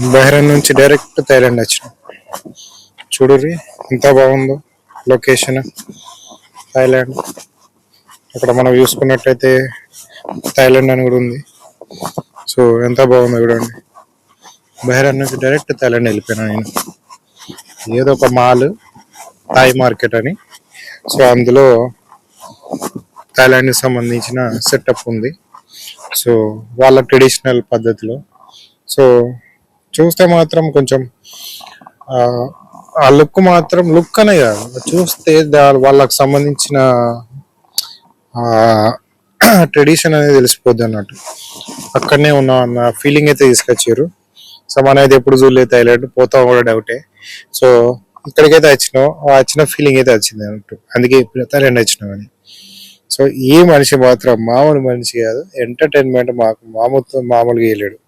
Bahrain నుంచి direct Thailand వచ్చినాం. చూడుర్రి ఎంత బాగుందో లొకేషన్ థైలాండ్ అక్కడ మనం చూసుకున్నట్టయితే థైలాండ్ అని కూడా ఉంది. సో ఎంత బాగుందో చూడండి. బహ్రెయిన్ నుంచి డైరెక్ట్ థైలాండ్ వెళ్ళిపోయినా నేను. ఏదో ఒక మాల్ థాయ్ మార్కెట్ అని. సో అందులో థాయిలాండ్కి సంబంధించిన సెటప్ ఉంది. సో వాళ్ళ ట్రెడిషనల్ పద్ధతిలో. సో చూస్తే మాత్రం కొంచెం ఆ, ఆ లుక్ మాత్రం లుక్ అనే కాదు. చూస్తే వాళ్ళకి సంబంధించిన ట్రెడిషన్ అనేది తెలిసిపోద్ది అన్నట్టు. అక్కడనే ఉన్నాం అన్న ఫీలింగ్ అయితే తీసుకొచ్చారు సో మన అయితే ఎప్పుడు చూడలేదు థైలాండ్ పోతాం కూడా డౌటే సో ఇక్కడికైతే వచ్చినాం. వచ్చిన ఫీలింగ్ అయితే వచ్చింది అన్నట్టు. అందుకే ఇప్పుడు థైలాండ్ వచ్చినాం అని. సో ఈ మనిషి మాత్రం మామూలు మనిషి కాదు. ఎంటర్టైన్మెంట్ మాకు మామూలు మామూలుగా వేయలేడు